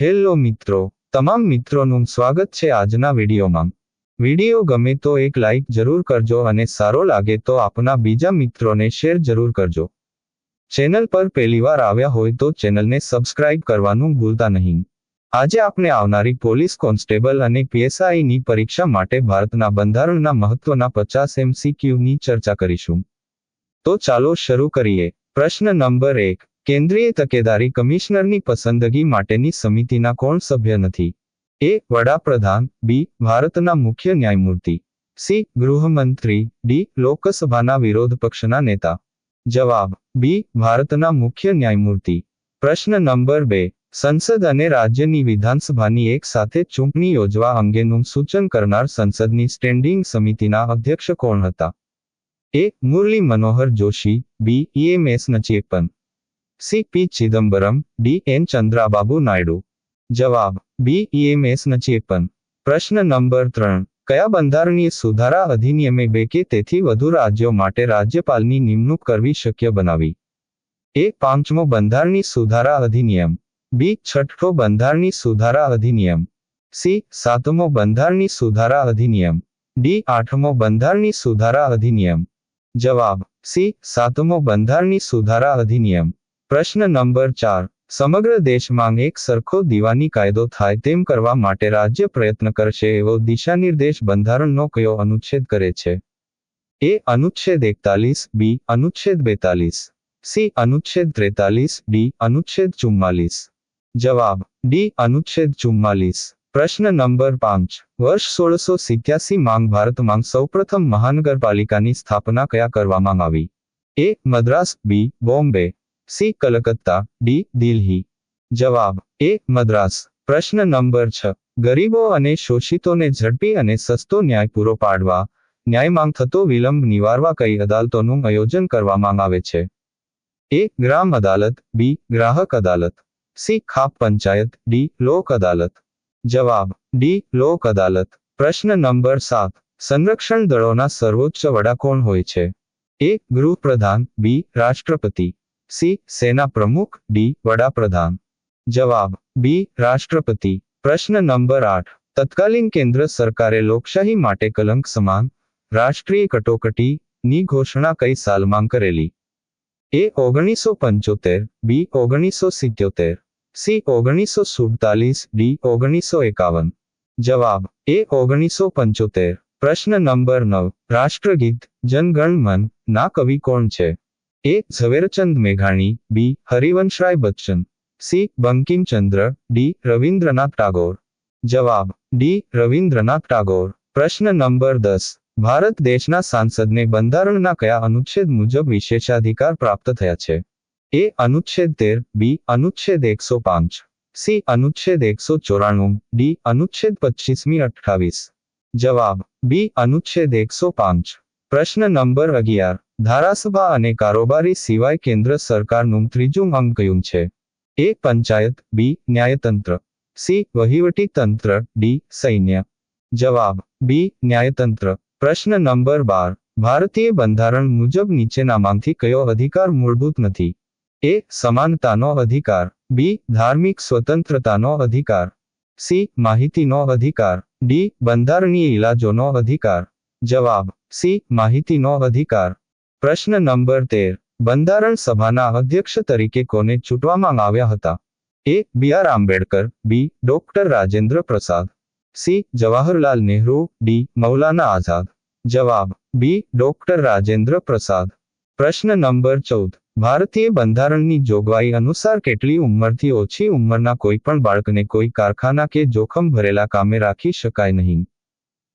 Hello મિત્રો, તમામ મિત્રોનું સ્વાગત છે આજના વિડીયોમાં. વીડિયો ગમે તો એક લાઇક જરૂર કરજો અને સારો લાગે તો આપના બીજા મિત્રોને શેર જરૂર કરજો. ચેનલ પર પહેલીવાર આવ્યા હોય તો ચેનલને સબસ્ક્રાઇબ કરવાનું ભૂલતા નહીં. આજે આપણે આવનારી પોલીસ કોન્સ્ટેબલ અને પીએસઆઈની પરીક્ષા માટે ભારતના બંધારણના મહત્વના પચાસ એમસીક્યુની ચર્ચા કરીશું. તો ચાલો શરૂ કરીએ. પ્રશ્ન નંબર એક. કેન્દ્રીય તકેદારી કમિશનરની પસંદગી માટેની સમિતિના કોણ સભ્ય નથી? એ, વડાપ્રધાન, બી, ભારતના મુખ્ય ન્યાયમૂર્તિ. સી, ગૃહમંત્રી. ડી, લોકસભાના વિરોધ પક્ષના નેતા. જવાબ, બી, ભારતના મુખ્ય ન્યાયમૂર્તિ. પ્રશ્ન નંબર બે, સંસદ અને રાજ્યની વિધાનસભાની એક સાથે ચૂંટણી યોજવા અંગેનું સૂચન કરનાર સંસદની સ્ટેન્ડિંગ સમિતિના અધ્યક્ષ કોણ હતા? A, Murli Manohar Joshi. B EMS Nachiappan C P Chidambaram D N Chandrababu Naidu જવાબ બી ઈએમએસ નચિયેપન પ્રશ્ન નંબર ત્રણ કયા બંધારણીય સુધારા અધિનિયમે બે કે તેથી વધુ રાજ્યો માટે રાજ્યપાલની નિમણૂક કરવી શક્ય બનાવી? એ પાંચમો બંધારણી સુધારા અધિનિયમ. બી છઠ્ઠો બંધારણી સુધારા અધિનિયમ. સી સાતમો બંધારણી સુધારા અધિનિયમ. ડી આઠમો બંધારણી સુધારા અધિનિયમ. જવાબ, સી સાતમો બંધારણી સુધારા અધિનિયમ. પ્રશ્ન નંબર ચાર. સમગ્ર દેશમાં એક સરખો દીવાની કાયદો થાય તેમ કરવા માટે રાજ્ય પ્રયત્ન કરશે એવો દિશાનિર્દેશ બંધારણનો કયો અનુચ્છેદ કરે છે? એ અનુચ્છેદ એકતાલીસ, બી અનુચ્છેદ બેતાલીસ, સી અનુચ્છેદ ત્રેતાલીસ, ડી અનુચ્છેદ ચુમ્માલીસ. જવાબ, ડી અનુચ્છેદ ચુમ્માલીસ. પ્રશ્ન નંબર પાંચ. વર્ષ સોળસો સિત્યાસી માંગ ભારતમાં સૌપ્રથમ મહાનગરપાલિકાની સ્થાપના કયા કરવામાં આવી? A, Madras, B, Bombay. C Calcutta, D Delhi. જવાબ, એ, મદ્રાસ. પ્રશ્ન નંબર છ. ગરીબો અને શોષિતોને ઝડપી અને સસ્તો ન્યાય પૂરો પાડવા, ન્યાયમાં થતો વિલંબ નિવારવા કઈ અદાલતોનું આયોજન કરવામાં આવે છે? એ, ગ્રામ અદાલત, બી, ગ્રાહક અદાલત. સી, ખાપ પંચાયત, ડી, લોક અદાલત. જવાબ, ડી, લોક અદાલત. પ્રશ્ન નંબર સાત. સંરક્ષણ દળોના સર્વોચ્ચ વડા કોણ હોય છે? એ, ગૃહપ્રધાન, બી, રાષ્ટ્રપતિ. સી સેના પ્રમુખ ડી વડાપ્રધાન જવાબ બી રાષ્ટ્રપતિ પ્રશ્ન નંબર આઠ તત્કાલીન કેન્દ્ર સરકારે લોકશાહી માટે કલંક સમાન રાષ્ટ્રીય કટોકટી ની ઘોષણા કઈ સાલમાં કરેલી એ ઓગણીસો પંચોતેર બી ઓગણીસો સિત્યોતેર સી ઓગણીસો સુડતાલીસ ડી ઓગણીસો એકાવન જવાબ એ ઓગણીસો પંચોતેર પ્રશ્ન નંબર નવ રાષ્ટ્રગીત જનગણ મન ના કવિ કોણ છે એ ઝવેરચંદ મેઘાણી B Harivanshrai Bachchan C Bankimchandra D Rabindranath Tagore જવાબ ડી રવિન્દ્રનાથ ટાગોર પ્રશ્ન નંબર દસ ભારત દેશના સાંસદને બંધારણના કયા અનુચ્છેદ મુજબ વિશેષાધિકાર પ્રાપ્ત થયા છે એ અનુચ્છેદ તેર બી અનુચ્છેદ એકસો પાંચ સી અનુચ્છેદ એકસો ચોરાણું ડી અનુચ્છેદ પચીસમી અઠ્ઠાવીસ જવાબ બી અનુચ્છેદ એકસો પાંચ પ્રશ્ન નંબર અગિયાર. ધારાસભા અને કારોબારી સિવાય કેન્દ્ર સરકારનું ત્રીજું અંગ કયું છે? એ પંચાયત, બી ન્યાયતંત્ર, સી વહીવટી તંત્ર, ડી સૈન્ય. જવાબ, બી ન્યાયતંત્ર. પ્રશ્ન નંબર બાર. ભારતીય બંધારણ મુજબ નીચેનામાંથી કયો અધિકાર મૂળભૂત નથી? એ સમાનતાનો અધિકાર, બી ધાર્મિક સ્વતંત્રતાનો અધિકાર, સી માહિતીનો અધિકાર, ડી બંધારણીય ઇલાજોનો અધિકાર જવાબ, સી, માહિતીનો અધિકાર. પ્રશ્ન નંબર તેર. બંધારણ સભાના અધ્યક્ષ તરીકે કોને ચૂંટવામાં આવ્યા હતા? A, B, R, Ambedkar, B, doctor Rajendra Prasad. C, Jawaharlal Nehru, D, Maulana Azad. જવાબ, બી, ડોક્ટર રાજેન્દ્ર પ્રસાદ. પ્રશ્ન નંબર ચૌદ. ભારતીય બંધારણની જોગવાઈ અનુસાર કેટલી ઉંમરથી ઓછી ઉંમરના કોઈ પણ બાળકને કોઈ કારખાના કે જોખમ ભરેલા કામે રાખી શકાય નહીં.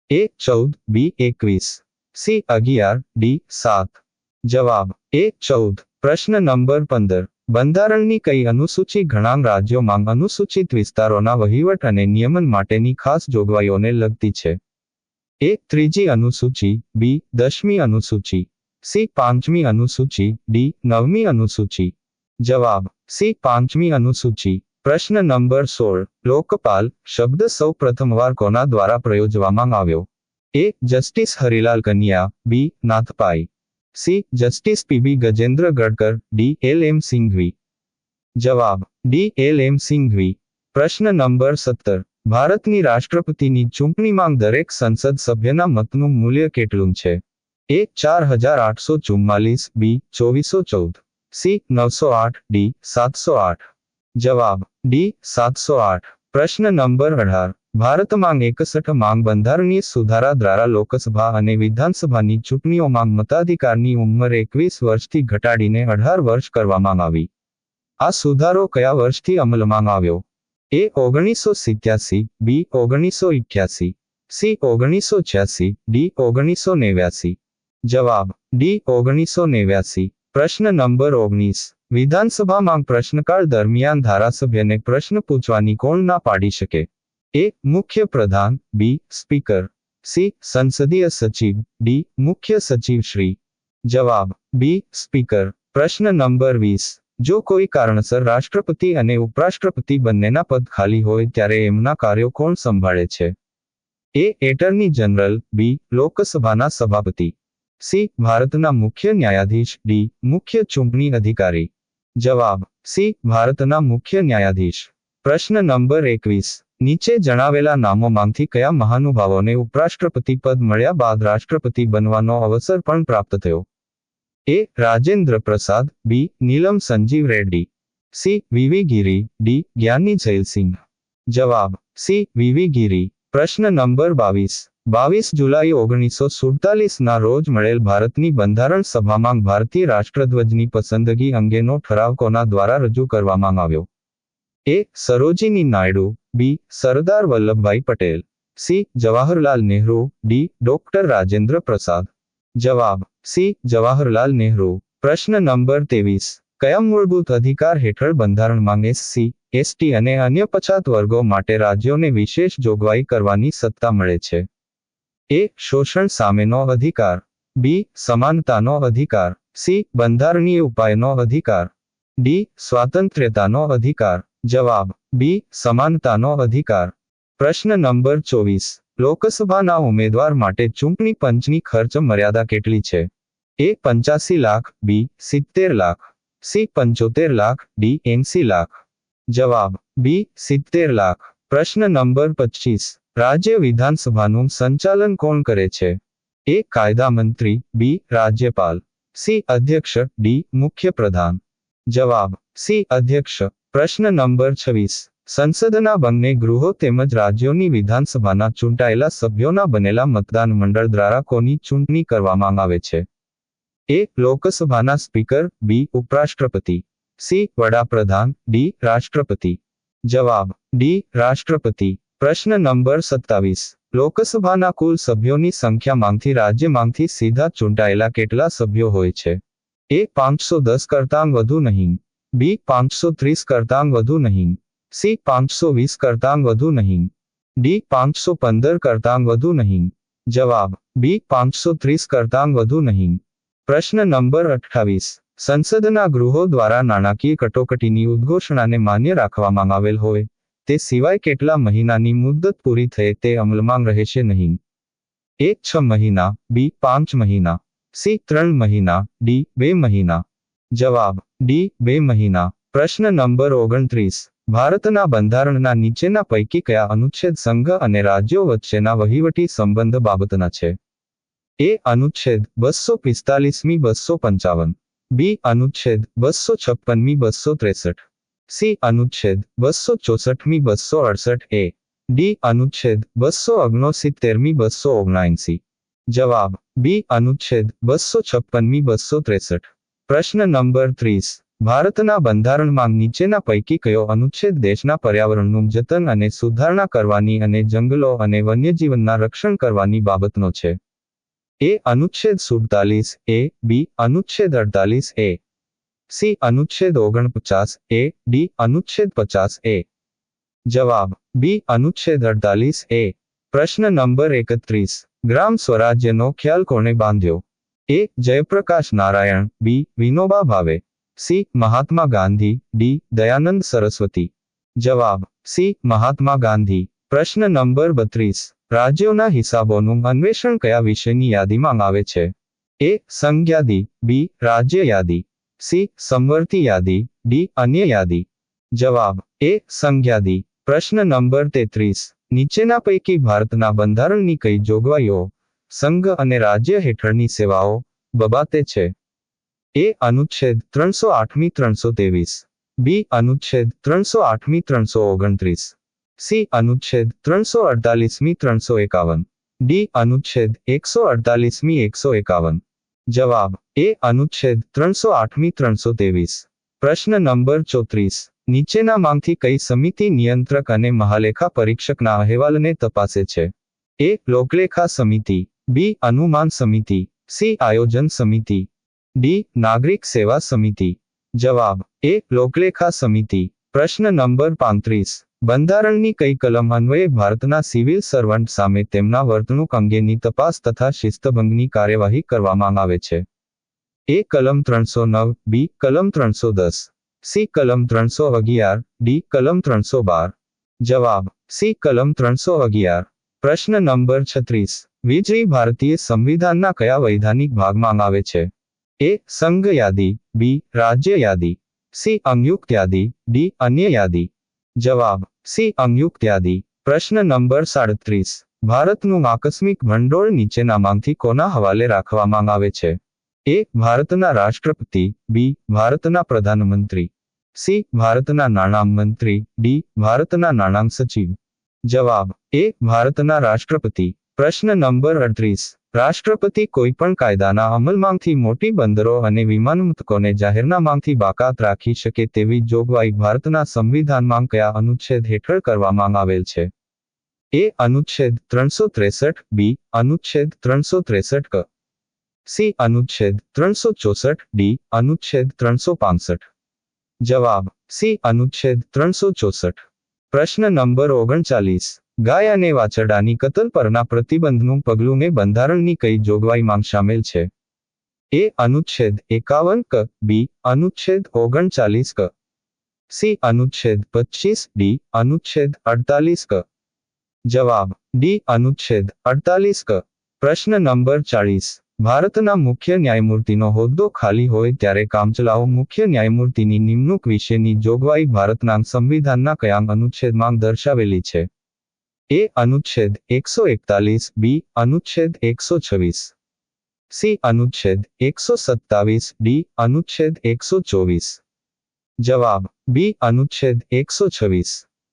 એ ચૌદ બી એકવીસ. સી અગિયાર ડી સાત. જવાબ એ ચૌદ. પ્રશ્ન નંબર પંદર. બંધારણની કઈ અનુસૂચિ ઘણા રાજ્યોમાં અનુસૂચિત વિસ્તારોના વહીવટ અને નિયમન માટેની ખાસ જોગવાઈઓને લગતી છે? એ ત્રીજી અનુસૂચિ બી દસમી અનુસૂચિ સી પાંચમી અનુસૂચિ ડી નવમી અનુસૂચિ. જવાબ સી પાંચમી અનુસૂચિ. પ્રશ્ન નંબર સોળ. લોકપાલ શબ્દ સૌ પ્રથમવાર કોના દ્વારા પ્રયોજવામાં આવ્યો? A. Justice Harilal Kania. B. Nath Pai. C. Justice P B Gajendragadkar. D. L. M. Singhvi. જવાબ. ડી. એલ. એમ. સિંઘવી. પ્રશ્ન નંબર સત્તર. ભારતની રાષ્ટ્રપતિની ચૂંટણીમાં દરેક સંસદ સભ્યના મતનું મૂલ્ય કેટલું છે? એ. ચાર હજાર આઠસો ચુમ્માલીસ. બી. ચોવીસો ચૌદ. સી. નવસો આઠ. ડી. સાતસો આઠ. જવાબ. ડી સાતસો આઠ. પ્રશ્ન નંબર અઢાર. ભારતમાં એકસઠ માંગ બંધારણીય સુધારા દ્વારા લોકસભા અને વિધાનસભાની ચૂંટણીઓમાં મતાધિકારની ઉંમર એકવીસ વર્ષથી ઘટાડીને અઢાર વર્ષ કરવામાં આવી. આ સુધારો કયા વર્ષથી અમલમાં આવ્યો? એ ઓગણીસો સિત્યાસી, બી ઓગણીસો ઇઠ્યાસી, સી ઓગણીસો છ્યાસી, ડી ઓગણીસો નેવ્યાસી. જવાબ, ડી ઓગણીસો નેવ્યાસી. પ્રશ્ન નંબર ઓગણીસ. વિધાનસભામાં પ્રશ્નકાળ દરમિયાન ધારાસભ્યને પ્રશ્ન પૂછવાની કોણ ના પાડી શકે? એ, મુખ્ય પ્રધાન, બી, સ્પીકર, સી, સંસદીય સચિવ, ડી, મુખ્ય સચિવ શ્રી. જવાબ, બી, સ્પીકર. પ્રશ્ન નંબર વીસ. જો કોઈ કારણસર રાષ્ટ્રપતિ અને ઉપરાષ્ટ્રપતિ બંનેના પદ ખાલી હોય ત્યારે એમના કાર્યો કોણ સંભાળે છે? એ, એટર્ની જનરલ, બી, લોકસભાના સભાપતિ. સી, ભારતના મુખ્ય ન્યાયાધીશ, ડી, મુખ્ય ચૂંટણી અધિકારી. જવાબ, સી, ભારતના મુખ્ય ન્યાયાધીશ. પ્રશ્ન નંબર એકવીસ. નીચે જણાવેલા નામોમાંથી કયા મહાનુભાવોને ઉપરાષ્ટ્રપતિ પદ મળ્યા બાદ રાષ્ટ્રપતિ બનવાનો અવસર પણ પ્રાપ્ત થયો? A, Rajendra Prasad, B, Neelam Sanjiva Reddy. C, V V Giri, D, Giani જયલસિંહ જવાબ, સી, વીવી ગીરી. પ્રશ્ન નંબર બાવીસ. બાવીસ જુલાઈ ઓગણીસો સુડતાલીસ ના રોજ મળેલ ભારતની બંધારણ સભામાં ભારતીય રાષ્ટ્રધ્વજની પસંદગી અંગેનો ઠરાવ કોના દ્વારા રજૂ કરવામાં આવ્યો? A. Sarojini Naidu. B. Sardar Vallabhbhai Patel. C. Jawaharlal Nehru. D. Doctor Rajendra Prasad. જવાબ. સી. જવાહરલાલ નહેરુ. પ્રશ્ન નંબર ત્રેવીસ. કયા મૂળભૂત અધિકાર હેઠળ બંધારણમાં એસસી એસટી અને અન્ય પછાત વર્ગો માટે રાજ્યોને વિશેષ જોગવાઈ કરવાની સત્તા મળે છે? એ શોષણ સામેનો અધિકાર. બી સમાનતાનો અધિકાર. સી બંધારણીય ઉપાયનો અધિકાર. ડી સ્વાતંત્ર્યતાનો અધિકાર. જવાબ. બી સમાનતાનો અધિકાર. પ્રશ્ન નંબર ચોવીસ. લોકસભાના ઉમેદવાર માટે ચૂંટણી પંચની ખર્ચ મર્યાદા કેટલી છે? એ પંચ્યાસી લાખ, બી સિત્તેર લાખ, સી પંચોતેર લાખ, ડી એંસી લાખ. જવાબ. બી સિત્તેર લાખ. પ્રશ્ન નંબર પચીસ. રાજ્ય વિધાનસભાનું સંચાલન કોણ કરે છે? એ કાયદા મંત્રી બી. રાજ્યપાલ. સી. અધ્યક્ષ ડી. મુખ્ય પ્રધાન જવાબ. સી. અધ્યક્ષ. પ્રશ્ન નંબર છવ્વીસ. સંસદના બંને ગૃહો તેમજ રાજ્યોની વિધાનસભાના ચૂંટાયેલા સભ્યોના બનેલા મતદાન મંડળ દ્વારા કોની ચૂંટણી કરવામાં આવે છે? એ લોકસભાના સ્પીકર બી. ઉપરાષ્ટ્રપતિ. સી. વડાપ્રધાન ડી. રાષ્ટ્રપતિ. જવાબ. ડી. રાષ્ટ્રપતિ. પ્રશ્ન નંબર સત્તાવીસ. લોકસભાના કુલ સભ્યોની સંખ્યામાંથી રાજ્યમાંથી સીધા ચૂંટાયેલા કેટલા સભ્યો હોય છે? એ પાંચસો દસ કરતાં વધુ નહીં. બી પાંચસો ત્રીસ કરતાં વધુ નહીં. સી પાંચસો વીસ કરતાં વધુ નહીં. ડી પાંચસો પંદર કરતાં વધુ નહીં. જવાબ, બી પાંચસો ત્રીસ કરતાં વધુ નહીં. પ્રશ્ન નંબર અઠ્ઠાવીસ. સંસદના ગૃહો દ્વારા નાણાકીય કટોકટીની ઉદ્ઘોષણાને માન્ય રાખવામાં આવેલ હોય. તે સિવાય કેટલા મહિનાની મુદ્દત પૂરી થઈ તે અમલમાં રહેશે નહીં. એક છ મહિના, બી પાંચ મહિના, સી ત્રણ મહિના, ડી બે મહિના. જવાબ, ડી બે મહિના. પ્રશ્ન નંબર ઓગણત્રીસ. ભારતના બંધારણના નીચેના પૈકી કયા અનુચ્છેદ સંઘ અને રાજ્યો વચ્ચેના વહીવટી સંબંધ બાબતના છે? એ અનુચ્છેદ બસો પિસ્તાલીસમી, બસો પંચાવન. બી અનુચ્છેદ બસો છપ્પનમી, બસો ત્રેસઠ. સી અનુચ્છેદ બસો ચોસઠમી, બસો અડસઠ એ. ડી અનુચ્છેદ બસો ઓગણસિત્તેરમી બસો ઓગણસી. જવાબ. બી અનુચ્છેદ બસો છપ્પનમી, બસો ત્રેસઠ. પ્રશ્ન નંબર ત્રીસ. ભારતના બંધારણમાં નીચેના પૈકી કયો અનુચ્છેદ દેશના પર્યાવરણનું જતન અને સુધારણા કરવાની અને જંગલો અને વન્યજીવનના રક્ષણ કરવાની બાબતનો છે? એ અનુચ્છેદ સુડતાલીસ, એ. બી અનુચ્છેદ અડતાલીસ, એ. સી અનુચ્છેદ ઓગણપચાસ એ ડી અનુચ્છેદ પચાસ એ જવાબ બી અનુચ્છેદ અડતાલીસ એ પ્રશ્ન નંબર એકત્રીસ ગ્રામ સ્વરાજ્યનો ખ્યાલ કોણે બાંધ્યો? એ Jayaprakash Narayan. B Vinoba Bhave. C Mahatma Gandhi. D Dayanand Saraswati. જવાબ સી મહાત્મા ગાંધી. પ્રશ્ન નંબર બત્રીસ. રાજ્યોના હિસાબોનું અન્વેષણ કયા વિષયની યાદીમાં આવે છે? એ સંજ્ઞાદી. બી રાજ્ય યાદી. સી, સંવર્તી યાદી, ડી, અન્ય યાદી. જવાબ, એ, સંજ્ઞાદી. પ્રશ્ન નંબર તેત્રીસ. નીચેના પૈકી ભારતના બંધારણની કઈ જોગવાઈઓ, સંઘ અને રાજ્ય હેઠળની સેવાઓ બબાતે છે? એ, અનુચ્છેદ ત્રણસો આઠમી ત્રણસો ત્રેવીસ. બી, અનુચ્છેદ ત્રણસો આઠમી ત્રણસો ઓગણત્રીસ. સી, અનુચ્છેદ ત્રણસો અડતાલીસમી ત્રણસો એકાવન. ડી, અનુચ્છેદ એકસો અડતાલીસમી એકસો એકાવન. જવાબ, એ અનુચ્છેદ ત્રણસો આઠમી ત્રણસો ત્રેવીસ. પ્રશ્ન નંબર ચોત્રીસ. નીચેનામાંથી કઈ સમિતિ નિયંત્રક અને મહાલેખા પરીક્ષકના અહેવાલને તપાસે છે? એ, લોકલેખા સમિતિ. બી, અનુમાન સમિતિ. સી, આયોજન સમિતિ. ડી, નાગરિક સેવા સમિતિ. જવાબ, એ, લોકલેખા સમિતિ. પ્રશ્ન નંબર પાંત્રીસ. બંધારણની કઈ કલમ અન્વયે ભારતના સિવિલ સર્વન્ટ સામે તેમના વર્તણૂક અંગેની તપાસ તથા શિસ્તભંગની કાર્યવાહી કરવામાં આવે છે. એ કલમ ત્રણસો નવ, બી કલમ ત્રણસો દસ, સી કલમ ત્રણસો અગિયાર, ડી કલમ ત્રણસો બાર. જવાબ, સી કલમ ત્રણસો અગિયાર. પ્રશ્ન નંબર છત્રીસ વીજળી ભારતીય સંવિધાનના કયા વૈધાનિક ભાગમાં આવે છે? એ સંઘ યાદી બી રાજ્ય યાદી સી, અંયુક્ત યાદી, ડી અન્ય યાદી જવાબ, સી અંયુક્ત યાદી. પ્રશ્ન નંબર સાડત્રીસ. ભારતનું આકસ્મિક ભંડોળ નીચેનામાંથી કોના હવાલે રાખવામાં આવે છે? એ, ભારતના રાષ્ટ્રપતિ, બી, ભારતના પ્રધાનમંત્રી. સી, ભારતના નાણાં મંત્રી, ડી, ભારતના નાણાં સચિવ. જવાબ, એ, ભારતના રાષ્ટ્રપતિ. પ્રશ્ન નંબર અડત્રીસ. રાષ્ટ્રપતિ કોઈપણ કાયદાના અમલમાંથી મોટી બંદરો અને વિમાનમથકોને જાહેરનામાથી બાકાત રાખી શકે તેવી જોગવાઈ ભારતના સંવિધાનમાં કયા અનુચ્છેદ હેઠળ કરવામાં આવેલ છે? એ અનુચ્છેદ ત્રણસો ત્રેસઠ, બી અનુચ્છેદ ત્રણસો ત્રેસઠ, ક સી અનુચ્છેદ ત્રણસો ચોસઠ, ડી અનુચ્છેદ ત્રણસો પાસઠ. જવાબ, સી અનુચ્છેદ ત્રણસો ચોસઠ. પ્રશ્ન નંબર ઓગણચાલીસ. ગાય અને વાછરડાની કતલ પરના પ્રતિબંધનું પગલું એ બંધારણની કઈ જોગવાઈમાં સામેલ છે? એ અનુચ્છેદ એકાવન ક, બી અનુચ્છેદ ઓગણચાલીસ ક, સી અનુચ્છેદ પચીસ, ડી અનુચ્છેદ અડતાલીસ ક. જવાબ, ડી અનુચ્છેદ અડતાલીસ ક. પ્રશ્ન નંબર ચાળીસ. ભારતના મુખ્ય ન્યાયમૂર્તિનો હોદ્દો ખાલી હોય ત્યારે કામચલાઉ મુખ્ય ન્યાયમૂર્તિની નિમણૂક વિશેની જોગવાઈ ભારતના સંવિધાનના કયા અનુચ્છેદમાં દર્શાવેલી છે? એ અનુચ્છેદ એકસો એકતાલીસ બી અનુચ્છેદ એકસો છવ્વીસ સી અનુચ્છેદ એકસો સત્તાવીસ ડી અનુચ્છેદ એકસો ચોવીસ જવાબ બી અનુચ્છેદ એકસો છવ્વીસ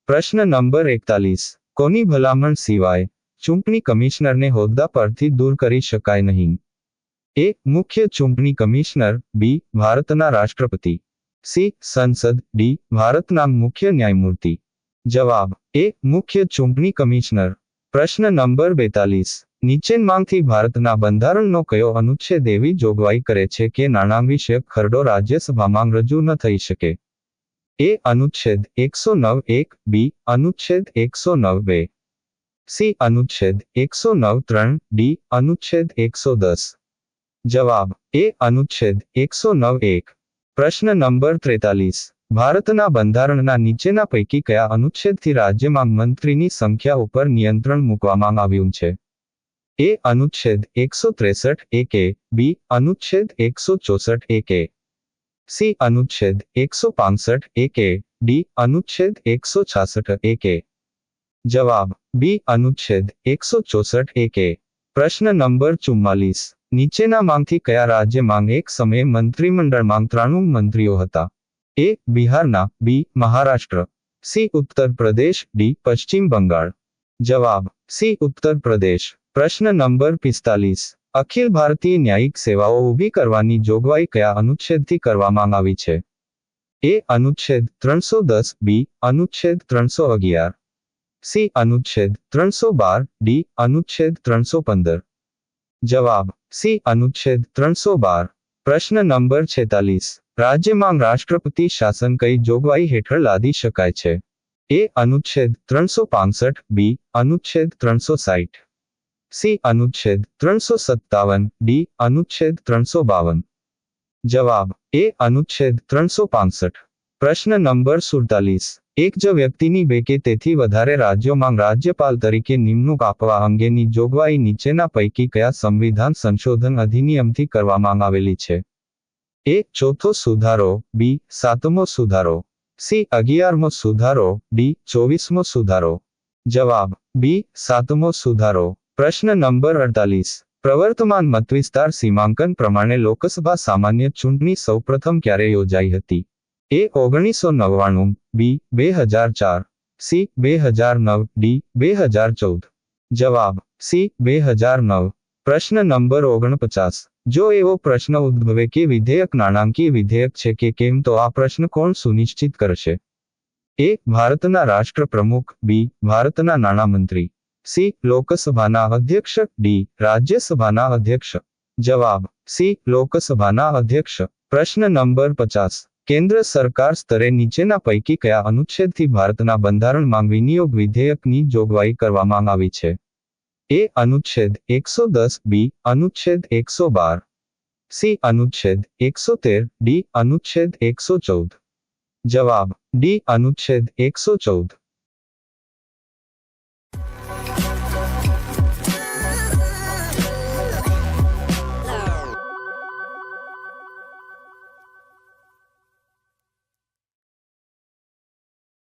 પ્રશ્ન નંબર એકતાલીસ કોની ભલામણ સિવાય ચૂંટણી કમિશનરને હોદ્દા પરથી દૂર કરી શકાય નહીં? એ મુખ્ય ચૂંટણી કમિશનર બી ભારતના રાષ્ટ્રપતિ સી સંસદ ડી ભારતના મુખ્ય ન્યાયમૂર્તિ. જવાબ, એ મુખ્ય ચૂંટણી કમિશનર. પ્રશ્ન નંબર બેતાલીસ, નીચેનમાંથી ભારતના બંધારણનો કયો અનુચ્છેદ એવી જોગવાઈ કરે છે કે નાણાં વિષયક ખરડો રાજ્યસભામાં રજૂ ન થઈ શકે? એ અનુચ્છેદ એકસો નવ એક, બી અનુચ્છેદ એકસો નવ બે, સી અનુચ્છેદ એકસો નવ ત્રણ, ડી અનુચ્છેદ એકસો દસ. જવાબ, એ અનુચ્છેદ એકસો નવ એક. પ્રશ્ન નંબર ત્રેતાલીસ ભારતના બંધારણના નીચેના પૈકી કયા અનુચ્છેદથી રાજ્યમાં મંત્રીની સંખ્યા ઉપર નિયંત્રણ મૂકવામાં આવ્યું છે? એ અનુચ્છેદ એકસો ત્રેસઠ એક બી અનુચ્છેદ એકસો ચોસઠ એક સી અનુચ્છેદ એકસો પાસઠ એક ડી અનુચ્છેદ એકસો છાસઠ એક જવાબ, બી અનુચ્છેદ એકસો ચોસઠ એક પ્રશ્ન નંબર ચુમ્માલીસ. નીચેના માંગથી કયા રાજ્યમાં એક સમયે મંત્રીમંડળમાં ત્રાણું મંત્રીઓ હતા? એ બિહારના બી મહારાષ્ટ્ર સી ઉત્તર પ્રદેશ ડી પશ્ચિમ બંગાળ જવાબ સી ઉત્તર પ્રદેશ પ્રશ્ન નંબર પિસ્તાલીસ. અખિલ ભારતીય ન્યાયિક સેવાઓ ઊભી કરવાની જોગવાઈ કયા અનુચ્છેદથી કરવામાં આવી છે? એ અનુચ્છેદ ત્રણસો દસ બી અનુચ્છેદ ત્રણસો અગિયાર સી અનુચ્છેદ ત્રણસો બાર ડી અનુચ્છેદ ત્રણસો પંદર જવાબ સી અનુચ્છેદ ત્રણસો બાર પ્રશ્ન નંબર છેતાલીસ. રાજ્યમાં રાષ્ટ્રપતિ શાસન કઈ જોગવાઈ હેઠળ લાદી શકાય છે? એ અનુચ્છેદ ત્રણસો પાસઠ, બી અનુચ્છેદ ત્રણસો સાઠ સી અનુચ્છેદ ત્રણસો સત્તાવન, ડી અનુચ્છેદ ત્રણસો બાવન. જવાબ, એ અનુચ્છેદ ત્રણસો પાસઠ. પ્રશ્ન નંબર સુડતાલીસ. એક જ વ્યક્તિની બે કે તેથી વધારે રાજ્યોમાં રાજ્યપાલ તરીકે નિમણૂક આપવા અંગેની જોગવાઈ નીચેના પૈકી કયા સંવિધાન સંશોધન અધિનિયમથી કરવામાં આવેલી છે? એ ચોથો સુધારો, બી સાતમો સુધારો, સી અગિયારમો સુધારો, ડી ચોવીસમો સુધારો. જવાબ, બી સાતમો સુધારો. પ્રશ્ન નંબર અડતાલીસ. પ્રવર્તમાન મતવિસ્તાર સીમાંકન પ્રમાણે લોકસભા સામાન્ય ચૂંટણી સૌપ્રથમ ક્યારે યોજાઈ હતી? એ ઓગણીસો નવ્વાણું, બી બે હજાર ચાર, સી બે હજાર નવ, ડી બે હજાર ચૌદ. જવાબ, સી બે હજાર નવ. પ્રશ્ન નંબર ઓગણપચાસ. જો એવો પ્રશ્ન ઉદ્ભવે કે વિધેયક નાણાંકીય વિધેયક છે કે કેમ, તો આ પ્રશ્ન કોણ સુનિશ્ચિત કરશે? એ, ભારતના રાષ્ટ્રપ્રમુખ, બી, ભારતના નાણામંત્રી, સી, લોકસભાના અધ્યક્ષ, ડી, રાજ્યસભાના અધ્યક્ષ. જવાબ, સી, લોકસભાના અધ્યક્ષ. પ્રશ્ન નંબર પચાસ. કેન્દ્ર સરકાર સ્તરે નીચેના પૈકી કયા અનુચ્છેદથી ભારતના બંધારણમાં વિનિયોગ વિધેયકની જોગવાઈ કરવામાં આવી છે? એ અનુચ્છેદ એકસો દસ બી અનુચ્છેદ એકસો બાર સી અનુચ્છેદ એકસો તેર ડી અનુચ્છેદ એકસો ચૌદ. જવાબ ડી અનુચ્છેદ એકસો ચૌદ.